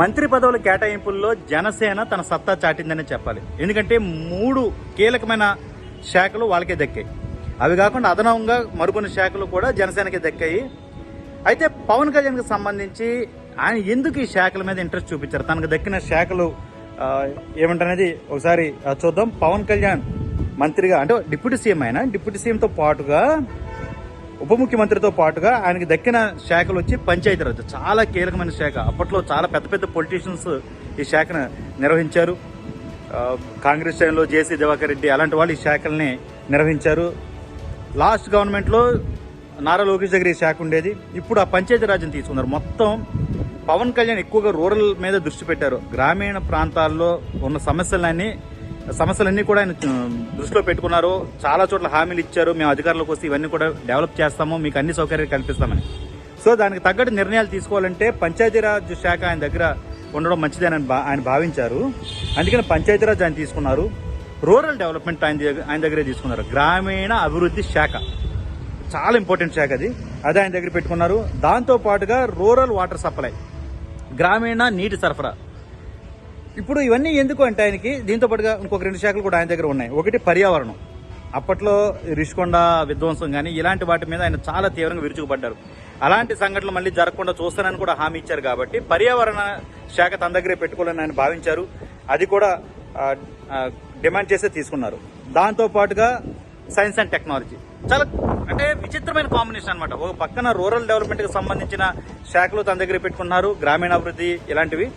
మంత్రి పదవుల కేటాయింపుల్లో జనసేన తన సత్తా చాటిందనే చెప్పాలి. ఎందుకంటే మూడు కీలకమైన శాఖలు వాళ్ళకే దక్కాయి. అవి కాకుండా అదనంగా మరికొన్ని శాఖలు కూడా జనసేనకి దక్కాయి. అయితే పవన్ కళ్యాణ్కి సంబంధించి ఆయన ఎందుకు ఈ శాఖల మీద ఇంట్రెస్ట్ చూపించారు? తనకు దక్కిన శాఖలు ఏమంటనేది ఒకసారి చూద్దాం. పవన్ కళ్యాణ్ మంత్రిగా అంటే డిప్యూటీ సీఎం ఆయన డిప్యూటీ సీఎంతో పాటుగా ఉప ముఖ్యమంత్రితో పాటుగా ఆయనకి దక్కిన శాఖలు వచ్చి పంచాయతీరాజ్ చాలా కీలకమైన శాఖ. అప్పట్లో చాలా పెద్ద పెద్ద పొలిటీషియన్స్ ఈ శాఖను నిర్వహించారు. కాంగ్రెస్ టైంలో జేసీ దివాకర్ రెడ్డి అలాంటి వాళ్ళు ఈ శాఖల్ని నిర్వహించారు. లాస్ట్ గవర్నమెంట్లో నారా లోకేష్ దగ్గర ఈ శాఖ ఉండేది. ఇప్పుడు ఆ పంచాయతీరాజ్ని తీసుకున్నారు. మొత్తం పవన్ కళ్యాణ్ ఎక్కువగా రూరల్ మీద దృష్టి పెట్టారు. గ్రామీణ ప్రాంతాల్లో ఉన్న సమస్యలన్నీ సమస్యలన్నీ కూడా ఆయన దృష్టిలో పెట్టుకున్నారు. చాలా చోట్ల హామీలు ఇచ్చారు. మేము అధికారులకు వస్తే ఇవన్నీ కూడా డెవలప్ చేస్తాము. మీకు అన్ని సౌకర్యాలు కల్పిస్తామని. సో దానికి తగ్గట్టు నిర్ణయాలు తీసుకోవాలంటే పంచాయతీరాజ్ శాఖ ఆయన దగ్గర ఉండడం మంచిదని ఆయన ఆయన భావించారు. అందుకని పంచాయతీరాజ్ ఆయన తీసుకున్నారు. రూరల్ డెవలప్మెంట్ ఆయన దగ్గర ఆయన దగ్గరే తీసుకున్నారు. గ్రామీణ అభివృద్ధి శాఖ. చాలా ఇంపార్టెంట్ శాఖ అది. అది ఆయన దగ్గర పెట్టుకున్నారు. దాంతో పాటుగా రూరల్ వాటర్ సప్లై. గ్రామీణ నీటి సరఫరా. ఇప్పుడు ఇవన్నీ ఎందుకు అంటే ఆయనకి? దీంతో పాటుగా ఇంకొక రెండు శాఖలు కూడా ఆయన దగ్గర ఉన్నాయి. ఒకటి పర్యావరణం. అప్పట్లో రిషికొండ విధ్వంసం కానీ ఇలాంటి వాటి మీద ఆయన చాలా తీవ్రంగా విరుచుకుపడ్డారు. అలాంటి సంఘటనలు మళ్ళీ జరగకుండా చూస్తానని కూడా హామీ ఇచ్చారు కాబట్టి పర్యావరణ శాఖ తన దగ్గరే పెట్టుకోవాలని ఆయన భావించారు. అది కూడా డిమాండ్ చేసే తీసుకున్నారు. దాంతో పాటుగా సైన్స్ అండ్ టెక్నాలజీ. చాలా అంటే విచిత్రమైన కాంబినేషన్ అనమాట ఒక పక్కన రూరల్ డెవలప్మెంట్కి సంబంధించిన శాఖలు తన దగ్గర పెట్టుకున్నారు. గ్రామీణాభివృద్ధి ఇలాంటివి.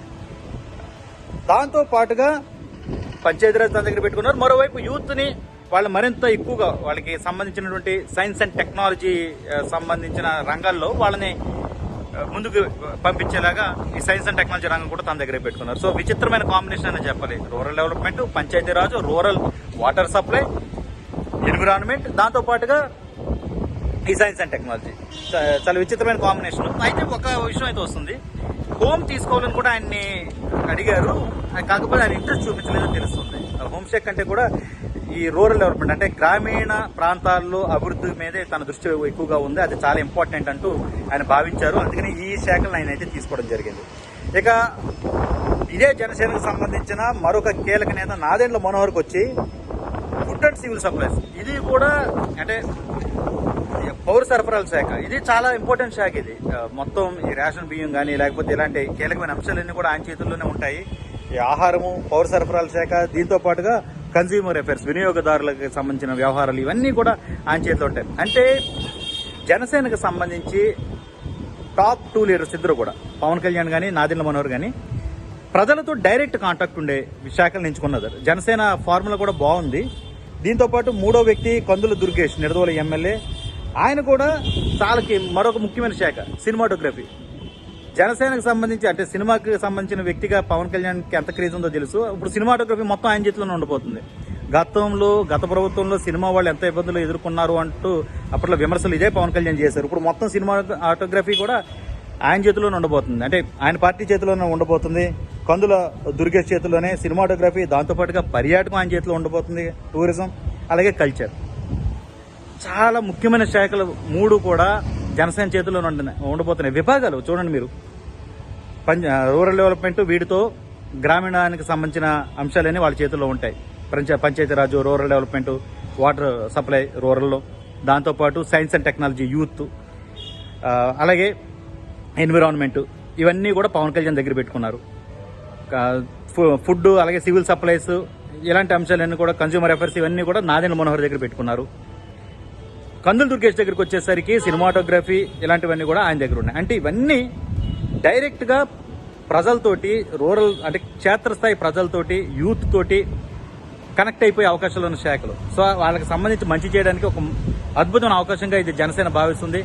దాంతో పాటుగా పంచాయతీరాజ్ తన దగ్గర పెట్టుకున్నారు. మరోవైపు యూత్ని వాళ్ళు మరింత ఎక్కువగా వాళ్ళకి సంబంధించినటువంటి సైన్స్ అండ్ టెక్నాలజీ సంబంధించిన రంగాల్లో వాళ్ళని ముందుకు పంపించేలాగా ఈ సైన్స్ అండ్ టెక్నాలజీ రంగం కూడా తన దగ్గర పెట్టుకున్నారు. సో విచిత్రమైన కాంబినేషన్ అని చెప్పాలి. Rural development Panchayati Raj rural water supply environment దాంతో పాటుగా ఈ సైన్స్ అండ్ టెక్నాలజీ. చాలా విచిత్రమైన కాంబినేషన్. అయితే ఒక విషయం అయితే వస్తుంది. హోమ్ తీసుకోవాలని కూడా ఆయన్ని అడిగారు. కాకపోతే ఆయన ఇంట్రెస్ట్ చూపించలేదని తెలుస్తుంది. హోమ్ షేక్ అంటే కూడా ఈ రూరల్ డెవలప్మెంట్ అంటే గ్రామీణ ప్రాంతాల్లో అభివృద్ధి మీదే తన దృష్టి ఎక్కువగా ఉంది. అది చాలా ఇంపార్టెంట్ అంటూ ఆయన భావించారు. అందుకని ఈ శాఖలను ఆయన అయితే తీసుకోవడం జరిగింది. ఇక ఇదే జనసేనకు సంబంధించిన మరొక కీలక నేత నాదెండ్ల మనోహర్కి వచ్చి ఫుడ్ అండ్ సివిల్ సప్లైస్. ఇది కూడా అంటే సరఫరాల శాఖ. ఇది చాలా ఇంపార్టెంట్ శాఖ ఇది. మొత్తం ఈ రేషన్ బియ్యం కానీ లేకపోతే ఇలాంటి కీలకమైన అంశాలన్నీ కూడా ఆయన చేతుల్లోనే ఉంటాయి. ఈ ఆహారము పౌర సరఫరాల శాఖ దీంతో పాటుగా కన్స్యూమర్ అఫైర్స్ వినియోగదారులకు సంబంధించిన వ్యవహారాలు ఇవన్నీ కూడా ఆయన చేతిలో ఉంటాయి. అంటే జనసేనకు సంబంధించి టాప్ టూ లీడర్స్ ఇద్దరు కూడా. పవన్ కళ్యాణ్ కానీ నాదిండ్ల మనోహర్ కానీ ప్రజలతో డైరెక్ట్ కాంటాక్ట్ ఉండే శాఖలు ఎంచుకున్నారు జనసేన ఫార్ములా కూడా బాగుంది. దీంతో పాటు మూడో వ్యక్తి కందుల దుర్గేష్ నిడదోల ఎమ్మెల్యే. ఆయన కూడా చాలా మరొక ముఖ్యమైన శాఖ సినిమాటోగ్రఫీ. జనసేనకు సంబంధించి అంటే సినిమాకి సంబంధించిన వ్యక్తిగా పవన్ కళ్యాణ్కి ఎంత క్రేజ్ ఉందో తెలుసు. ఇప్పుడు సినిమాటోగ్రఫీ మొత్తం ఆయన చేతిలోనే ఉండిపోతుంది. గతంలో గత ప్రభుత్వంలో సినిమా వాళ్ళు ఎంత ఇబ్బందులు ఎదుర్కొన్నారు అంటూ అప్పట్లో విమర్శలు ఇదే పవన్ కళ్యాణ్ చేశారు. ఇప్పుడు మొత్తం సినిమా ఆటోగ్రఫీ కూడా ఆయన చేతిలోనే ఉండబోతుంది. అంటే ఆయన పార్టీ చేతిలోనే ఉండబోతుంది. కందుల దుర్గేష్ చేతిలోనే సినిమాటోగ్రఫీ దాంతోపాటుగా పర్యాటకం ఆయన చేతిలో ఉండబోతుంది టూరిజం అలాగే కల్చర్. చాలా ముఖ్యమైన శాఖలు మూడు కూడా జనసేన చేతిలో ఉండబోతున్నాయి. విభాగాలు చూడండి మీరు. పంచ రూరల్ డెవలప్మెంట్ వీటితో గ్రామీణానికి సంబంధించిన అంశాలన్నీ వాళ్ళ చేతుల్లో ఉంటాయి. పంచ Panchayati Raj rural development water supply రూరల్లో. దాంతోపాటు సైన్స్ అండ్ టెక్నాలజీ యూత్. అలాగే ఎన్విరాన్మెంట్. ఇవన్నీ కూడా పవన్ కళ్యాణ్ దగ్గర పెట్టుకున్నారు. ఫుడ్ అలాగే సివిల్ సప్లైస్ ఇలాంటి అంశాలన్నీ కూడా కన్జ్యూమర్ అఫైర్స్ ఇవన్నీ కూడా నాదెండ్ల మనోహర్ దగ్గర పెట్టుకున్నారు. కందుల దుర్గేష్ దగ్గరికి వచ్చేసరికి సినిమాటోగ్రఫీ ఇలాంటివన్నీ కూడా ఆయన దగ్గర ఉన్నాయి. అంటే ఇవన్నీ డైరెక్ట్గా ప్రజలతోటి రూరల్ అంటే క్షేత్రస్థాయి ప్రజలతోటి యూత్ తోటి కనెక్ట్ అయిపోయే అవకాశాలు ఉన్న శాఖలు. సో వాళ్ళకి సంబంధించి మంచి చేయడానికి ఒక అద్భుతమైన అవకాశంగా ఇది జనసేన భావిస్తుంది.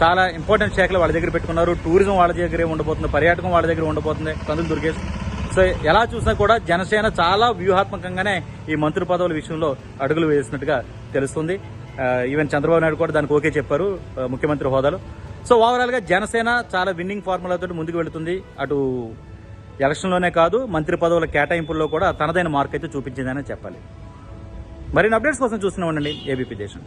చాలా ఇంపార్టెంట్ శాఖలు వాళ్ళ దగ్గర పెట్టుకున్నారు. టూరిజం వాళ్ళ దగ్గరే ఉండబోతుంది. పర్యాటకం వాళ్ళ దగ్గర ఉండబోతుంది. కందులు దుర్గేష్. సో ఎలా చూసినా కూడా జనసేన చాలా వ్యూహాత్మకంగానే ఈ మంత్రి పదవుల విషయంలో అడుగులు వేసినట్టుగా తెలుస్తుంది. ఈవెన్ చంద్రబాబు నాయుడు కూడా దానికి ఓకే చెప్పారు ముఖ్యమంత్రి హోదాలో. సో ఓవరాల్గా జనసేన చాలా విన్నింగ్ ఫార్ములాతో ముందుకు వెళుతుంది. అటు ఎలక్షన్లోనే కాదు మంత్రి పదవుల కేటాయింపుల్లో కూడా తనదైన మార్క్ అయితే చూపించిందని చెప్పాలి. మరిన్ని అప్డేట్స్ కోసం చూస్తున్నామండి ఉండండి ఏబీపీ దేశం.